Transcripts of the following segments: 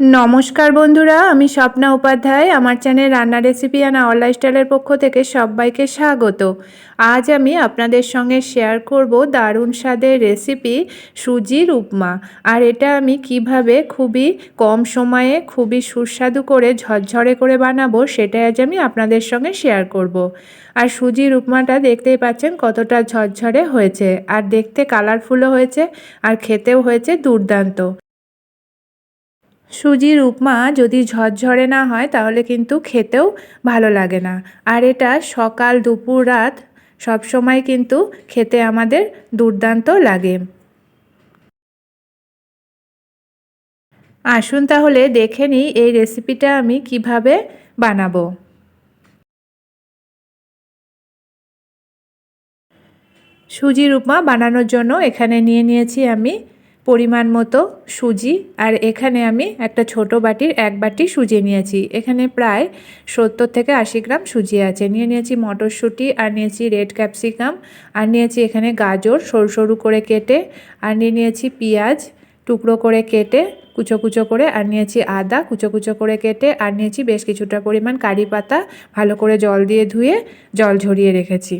নমস্কার বন্ধুরা, আমি স্বপ্না উপাধ্যায়। আমার চ্যানেল রান্না রেসিপি অ্যান্ড অল লাইফস্টাইলের পক্ষ থেকে সবাইকে স্বাগত। আজ আমি আপনাদের সঙ্গে শেয়ার করব দারুণ স্বাদের রেসিপি সুজির উপমা আর এটা আমি কীভাবে খুবই কম সময়ে, খুবই সুস্বাদু করে, ঝরঝরে করে বানাবো, সেটাই আজ আমি আপনাদের সঙ্গে শেয়ার করব। আর সুজির উপমাটা দেখতেই পাচ্ছেন কতটা ঝরঝরে হয়েছে। আর দেখতে কালারফুলও হয়েছে, আর খেতেও হয়েছে দুর্দান্ত। সুজির উপমা যদি ঝরঝরে না হয়, তাহলে কিন্তু খেতেও ভালো লাগে না। আর এটা সকাল, দুপুর, রাত সব সময় কিন্তু খেতে আমাদের দুর্দান্ত লাগে। আসুন তাহলে দেখে নিই এই রেসিপিটা আমি কীভাবে বানাবো। সুজির উপমা বানানোর জন্য এখানে নিয়ে নিয়েছি আমি পরিমাণ মতো সুজি, আর এখানে আমি একটা ছোট বাটির এক বাটি সুজি নিয়েছি। এখানে প্রায় সত্তর থেকে আশি গ্রাম সুজি আছে। নিয়ে নিয়েছি মটরশুঁটি, আর নিয়েছি রেড ক্যাপসিকাম, আর নিয়েছি এখানে গাজর সরু সরু করে কেটে, আর নিয়ে নিয়েছি পেঁয়াজ টুকরো করে কেটে, কুচো কুচো করে, আর নিয়েছি আদা কুচো কুচো করে কেটে, আর নিয়েছি বেশ কিছুটা পরিমাণ কারি পাতা ভালো করে জল দিয়ে ধুয়ে জল ঝরিয়ে রেখেছি।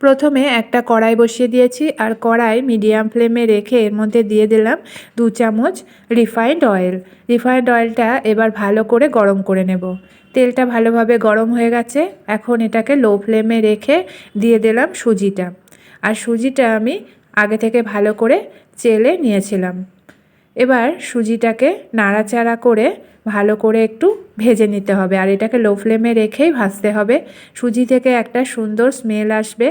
প্রথমে একটা কড়াই বসিয়ে দিয়েছি আর কড়াই মিডিয়াম ফ্লেমে রেখে এর মধ্যে দিয়ে দিলাম দু চামচ রিফাইন্ড অয়েল। রিফাইন্ড অয়েলটা এবার ভালো করে গরম করে নেব। তেলটা ভালোভাবে গরম হয়ে গেছে। এখন এটাকে লো ফ্লেমে রেখে দিয়ে দিলাম সুজিটা। আর সুজিটা আমি আগে থেকে ভালো করে চেলে নিয়েছিলাম। এবার সুজিটাকে নাড়াচাড়া করে ভালো করে একটু ভেজে নিতে হবে। আর এটাকে লো ফ্লেমে রেখেই ভাজতে হবে। সুজি থেকে একটা সুন্দর স্মেল আসবে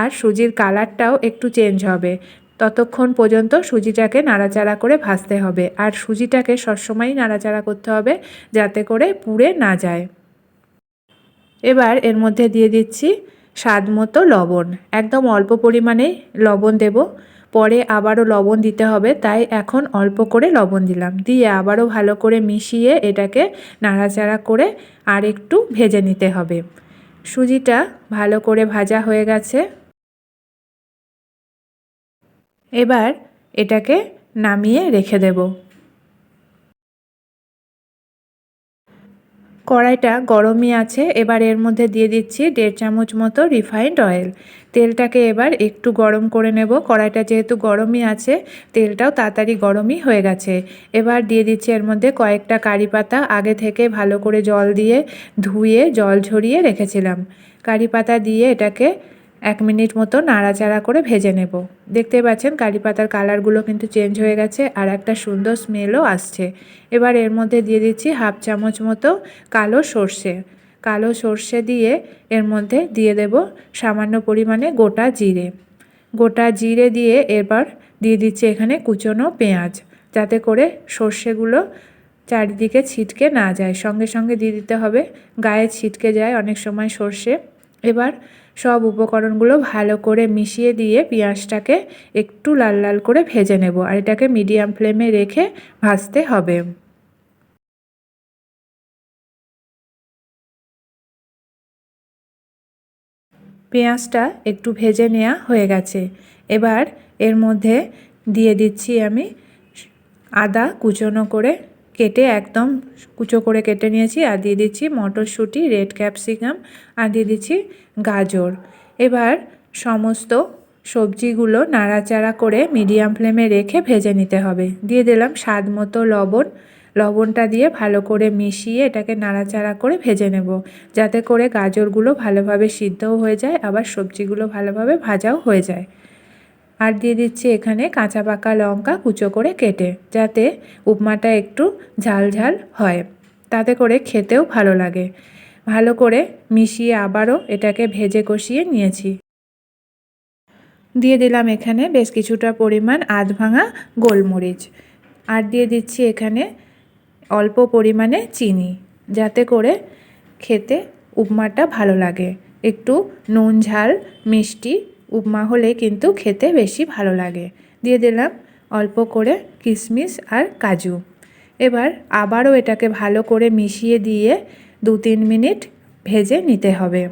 আর সুজির কালারটাও একটু চেঞ্জ হবে। ততক্ষণ পর্যন্ত সুজিটাকে নাড়াচাড়া করে ভাজতে হবে। আর সুজিটাকে সবসময়ই নাড়াচাড়া করতে হবে যাতে করে পুড়ে না যায়। এবার এর মধ্যে দিয়ে দিচ্ছি স্বাদ মতো লবণ। একদম অল্প পরিমাণে লবণ দেব। পরে আবারও লবণ দিতে হবে, তাই এখন অল্প করে লবণ দিলাম। দিয়ে আবারও ভালো করে মিশিয়ে এটাকে নাড়াচাড়া করে আর একটু ভেজে নিতে হবে। সুজিটা ভালো করে ভাজা হয়ে গেছে। এবার এটাকে নামিয়ে রেখে দেব। কড়াইটা গরমই আছে, এবার এর মধ্যে দিয়ে দিচ্ছি দেড় চামচ মতো রিফাইন্ড অয়েল তেলটাকে এবার একটু গরম করে নেব, কড়াইটা যেহেতু গরমই আছে, তেলটাও তাড়াতাড়ি গরমই হয়ে গেছে। এবার দিয়ে দিচ্ছি এর মধ্যে কয়েকটা কারি পাতা, আগে থেকে ভালো করে জল দিয়ে ধুয়ে জল ঝরিয়ে রেখেছিলাম। কারি পাতা দিয়ে এটাকে এক মিনিট মতো নাড়াচাড়া করে ভেজে নেব। দেখতে পাচ্ছেন কারি পাতার কালারগুলো কিন্তু চেঞ্জ হয়ে গেছে আর একটা সুন্দর স্মেলও আসছে। এবার এর মধ্যে দিয়ে দিচ্ছি হাফ চামচ মতো কালো সর্ষে। কালো সর্ষে দিয়ে এর মধ্যে দিয়ে দেব সামান্য পরিমাণে গোটা জিরে। গোটা জিরে দিয়ে এবার দিয়ে দিচ্ছি এখানে কুচনো পেঁয়াজ। যাতে করে সর্ষেগুলো চারিদিকে ছিটকে না যায়। সঙ্গে সঙ্গে দিয়ে দিতে হবে। গায়ে ছিটকে যায় অনেক সময় সর্ষে। এবার সব উপকরণগুলো ভালো করে মিশিয়ে দিয়ে পেঁয়াজটাকে একটু লাল লাল করে ভেজে নেব আর এটাকে মিডিয়াম ফ্লেমে রেখে ভাজতে হবে। পেঁয়াজটা একটু ভেজে নেওয়া হয়ে গেছে। এবার এর মধ্যে দিয়ে দিচ্ছি আমি আদা কুচনো করে কেটে একদম কুচো করে কেটে নিয়েছি আর দিয়ে দিচ্ছি মটরশুঁটি রেড ক্যাপসিকাম আর দিয়ে দিচ্ছি গাজর। এবার সমস্ত সবজিগুলো নাড়াচাড়া করে মিডিয়াম ফ্লেমে রেখে ভেজে নিতে হবে। দিয়ে দিলাম স্বাদ মতো লবণ। লবণটা দিয়ে ভালো করে মিশিয়ে এটাকে নাড়াচাড়া করে ভেজে নেব। যাতে করে গাজরগুলো ভালোভাবে সিদ্ধও হয়ে যায়, আবার সবজিগুলো ভালোভাবে ভাজাও হয়ে যায়। আর দিয়ে দিচ্ছি এখানে কাঁচা পাকা লঙ্কা কুচো করে কেটে, যাতে উপমাটা একটু ঝাল ঝাল হয়। তাতে করে খেতেও ভালো লাগে। ভালো করে মিশিয়ে আবারও এটাকে ভেজে কষিয়ে নিয়েছি। দিয়ে দিলাম এখানে বেশ কিছুটা পরিমাণ আধ ভাঙা গোলমরিচ। আর দিয়ে দিচ্ছি এখানে অল্প পরিমাণে চিনি, যাতে করে খেতে উপমাটা ভালো লাগে। একটু নুন, ঝাল, মিষ্টি উপমা হলে কিন্তু খেতে বেশি ভালো লাগে। দিয়ে দিলাম অল্প করে কিশমিশ আর কাজু। এবার আবারও এটাকে ভালো করে মিশিয়ে দিয়ে দু তিন মিনিট ভেজে নিতে হবে।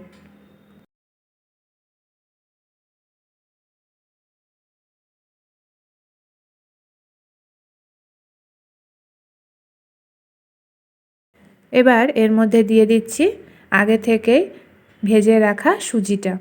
এবার এর মধ্যে দিয়ে দিচ্ছি আগে থেকেই ভেজে রাখা সুজিটা।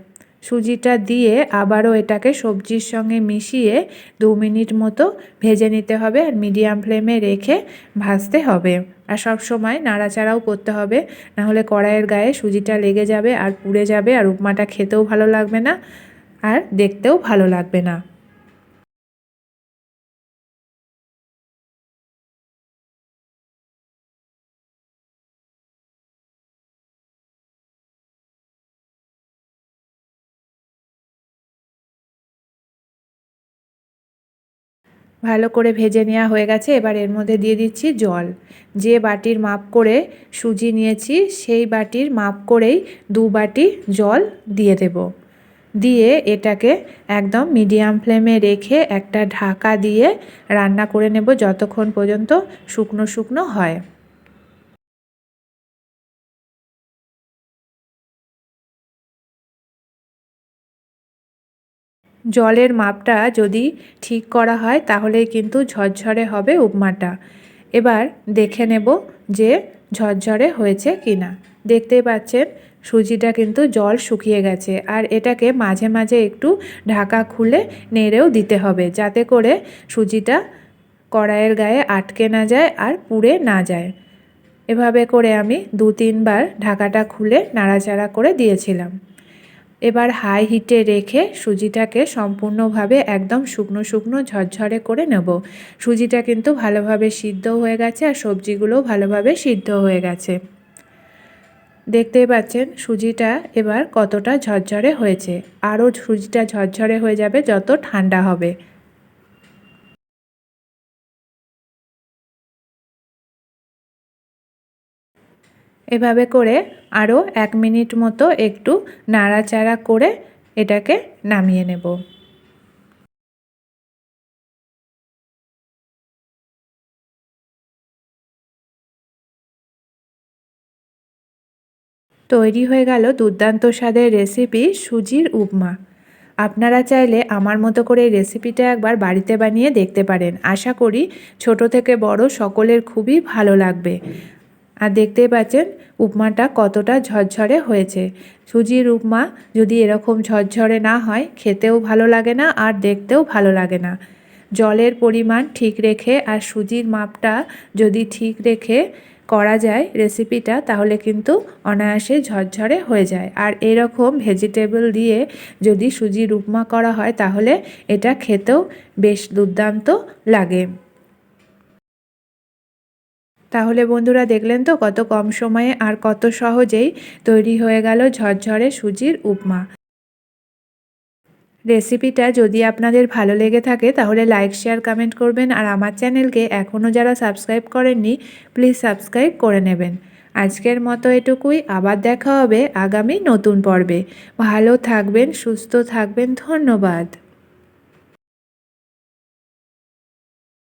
সুজিটা দিয়ে আবারও এটাকে সবজির সঙ্গে মিশিয়ে দু মিনিট মতো ভেজে নিতে হবে আর মিডিয়াম ফ্লেমে রেখে ভাজতে হবে। আর সব সময় নাড়াচাড়াও করতে হবে, না হলে কড়াইয়ের গায়ে সুজিটা লেগে যাবে আর পুড়ে যাবে আর উপমাটা খেতেও ভালো লাগবে না আর দেখতেও ভালো লাগবে না। ভালো করে ভেজে নেওয়া হয়ে গেছে, এবার এর মধ্যে দিয়ে দিচ্ছি জল। যে বাটির মাপ করে সুজি নিয়েছি, সেই বাটির মাপ করেই দু বাটি জল দিয়ে দেব। দিয়ে এটাকে একদম মিডিয়াম ফ্লেমে রেখে একটা ঢাকা দিয়ে রান্না করে নেব যতক্ষণ পর্যন্ত শুকনো শুকনো হয়। জলের মাপটা যদি ঠিক করা হয় তাহলে কিন্তু ঝরঝরে হবে উপমাটা। এবার দেখে নেব যে ঝরঝরে হয়েছে কি না দেখতেই পাচ্ছেন, সুজিটা কিন্তু জল শুকিয়ে গেছে, আর এটাকে মাঝে মাঝে একটু ঢাকা খুলে নেড়েও দিতে হবে, যাতে করে সুজিটা কড়াইয়ের গায়ে আটকে না যায় আর পুড়ে না যায়। এভাবে করে আমি দু তিনবার ঢাকাটা খুলে নাড়াচাড়া করে দিয়েছিলাম। এবার হাই হিটে রেখে সুজিটাকে সম্পূর্ণভাবে একদম শুকনো শুকনো ঝরঝরে করে নেব। সুজিটা কিন্তু ভালোভাবে সিদ্ধ হয়ে গেছে আর সবজিগুলোও ভালোভাবে সিদ্ধ হয়ে গেছে। দেখতেই পাচ্ছেন, সুজিটা এবার কতটা ঝরঝরে হয়েছে। আরও সুজিটা ঝরঝরে হয়ে যাবে যত ঠান্ডা হবে। এভাবে করে আরও এক মিনিট মতো একটু নাড়াচাড়া করে এটাকে নামিয়ে নেব। তৈরি হয়ে গেল দুর্দান্ত স্বাদের রেসিপি সুজির উপমা। আপনারা চাইলে আমার মতো করে এই রেসিপিটা একবার বাড়িতে বানিয়ে দেখতে পারেন। আশা করি ছোট থেকে বড় সকলের খুবই ভালো লাগবে। আর দেখতেই পাচ্ছেন উপমাটা কতটা ঝরঝরে হয়েছে। সুজির উপমা যদি এরকম ঝরঝরে না হয়, খেতেও ভালো লাগে না আর দেখতেও ভালো লাগে না। জলের পরিমাণ ঠিক রেখে আর সুজির মাপটা যদি ঠিক রেখে করা যায় রেসিপিটা তাহলে কিন্তু অনায়াসে ঝরঝরে হয়ে যায়। আর এরকম ভেজিটেবল দিয়ে যদি সুজির উপমা করা হয়, তাহলে এটা খেতেও বেশ দুর্দান্ত লাগে। তাহলে বন্ধুরা দেখলেন তো কত কম সময়ে আর কত সহজেই তৈরি হয়ে গেল ঝরঝরে সুজির উপমা। রেসিপিটা যদি আপনাদের ভালো লেগে থাকে তাহলে লাইক, শেয়ার, কমেন্ট করবেন আর আমার চ্যানেলকে এখনও যারা সাবস্ক্রাইব করেননি প্লিজ সাবস্ক্রাইব করে নেবেন। আজকের মতো এটুকুই, আবার দেখা হবে আগামী নতুন পর্বে। ভালো থাকবেন, সুস্থ থাকবেন, ধন্যবাদ।